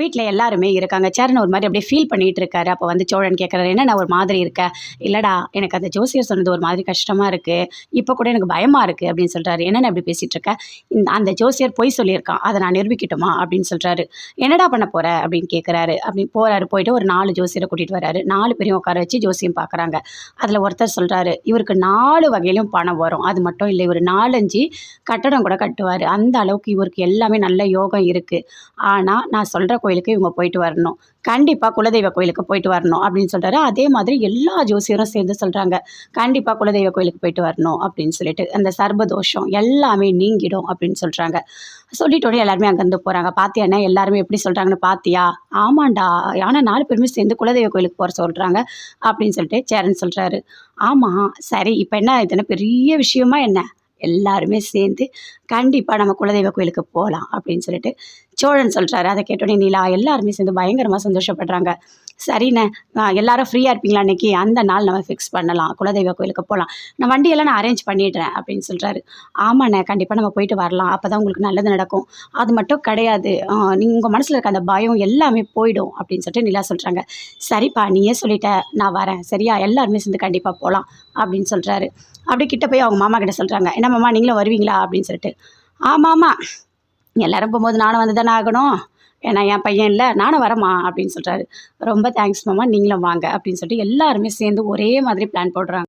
வீட்டில் எல்லாருமே இருக்காங்க. சரண் ஒரு மாதிரி அப்படியே ஃபீல் பண்ணிகிட்டு இருக்காரு அப்போ வந்து சோழன் கேட்குறாரு என்ன நான் ஒரு மாதிரி இருக்க? இல்லைடா எனக்கு அந்த ஜோசியர் சொன்னது ஒரு மாதிரி கஷ்டமாக இருக்குது இப்போ கூட எனக்கு பயமாக இருக்குது அப்படின்னு சொல்கிறாரு என்னென்ன அப்படி பேசிகிட்டு இருக்கேன் இந்த அந்த ஜோசியர் பொய் சொல்லியிருக்கான். அதை நான் நிரூபிக்கட்டுமா? அப்படின்னு சொல்கிறாரு என்னடா பண்ண போகிற அப்படின்னு கேட்குறாரு அப்படின்னு போகிறாரு போயிட்டு ஒரு நாலு ஜோசியரை கூட்டிகிட்டு வராரு. நாலு பேரையும் உட்கார வச்சு ஜோசியம் பார்க்குறாங்க அதில் ஒருத்தர் சொல்கிறாரு இவருக்கு நாலு வகையிலும் பணம் வரும். அது மட்டும் இல்லை இவர் நாலஞ்சு கட்டடம் கூட கட்டுவார். அந்த அளவுக்கு இவருக்கு எல்லாமே நல்ல யோகம் இருக்குது ஆனால் நான் சொல்கிற கோயிலுக்கு இவங்க போயிட்டு வரணும். கண்டிப்பாக குலதெய்வ கோயிலுக்கு போயிட்டு வரணும் அப்படின்னு சொல்கிறாரு அதே மாதிரி எல்லா ஜோசியரும் சேர்ந்து சொல்கிறாங்க கண்டிப்பாக குலதெய்வ கோயிலுக்கு போயிட்டு வரணும் அப்படின்னு சொல்லிட்டு அந்த சர்பதோஷம் எல்லாமே நீங்கிடும் அப்படின்னு சொல்கிறாங்க சொல்லிட்டோடனே எல்லாருமே அங்கேருந்து போகிறாங்க பாத்தியாண்ணா எல்லாருமே எப்படி சொல்கிறாங்கன்னு பார்த்தியா ஆமாண்டா. ஆனால் நாலு பேருமே சேர்ந்து குலதெய்வ கோயிலுக்கு போகிற சொல்கிறாங்க அப்படின்னு சொல்லிட்டு சேரன் சொல்கிறாரு ஆமாம் சரி இப்போ என்ன? இதுன்னு பெரிய விஷயமா என்ன? எல்லாருமே சேர்ந்து கண்டிப்பாக நம்ம குலதெய்வ கோயிலுக்கு போகலாம் அப்படின்னு சொல்லிட்டு சோழன் சொல்கிறாரு அதை கேட்டோடனே நிலா எல்லாருமே சேர்ந்து பயங்கரமாக சந்தோஷப்படுறாங்க. சரிண்ணே. நான் எல்லாரும் ஃப்ரீயாக இருப்பீங்களா அன்றைக்கி அந்த நாள் நம்ம ஃபிக்ஸ் பண்ணலாம். குலதெய்வ கோயிலுக்கு போகலாம் நான் வண்டியெல்லாம் நான் அரேஞ்ச் பண்ணிடுறேன் அப்படின்னு சொல்கிறாரு ஆமாண்ணே கண்டிப்பாக நம்ம போயிட்டு வரலாம். அப்போ தான் உங்களுக்கு நல்லது நடக்கும். அது மட்டும் கிடையாது. நீங்கள் உங்கள் மனசில் இருக்க அந்த பயம் எல்லாமே போயிடும் அப்படின்னு சொல்லிட்டு நிலா சொல்கிறாங்க சரிப்பா நீயே சொல்லிட்ட. நான் வரேன். சரியா? எல்லாருமே சேர்ந்து கண்டிப்பாக போகலாம் அப்படின்னு சொல்கிறாரு அப்படி கிட்ட போய் அவங்க மாமா கிட்ட சொல்கிறாங்க என்ன மாமா நீங்களும் வருவீங்களா? அப்படின்னு சொல்லிட்டு. ஆமாம் ஆமாம் எல்லாரும் போகும்போது நானும் வந்து தானே ஆகணும். ஏன்னா என் பையன் இல்லை நானும் வரமா அப்படின்னு சொல்கிறாரு ரொம்ப தேங்க்ஸ் மாமா நீங்களும் வாங்க அப்படின்னு சொல்லிட்டு எல்லாருமே சேர்ந்து ஒரே மாதிரி பிளான் போடுறாங்க.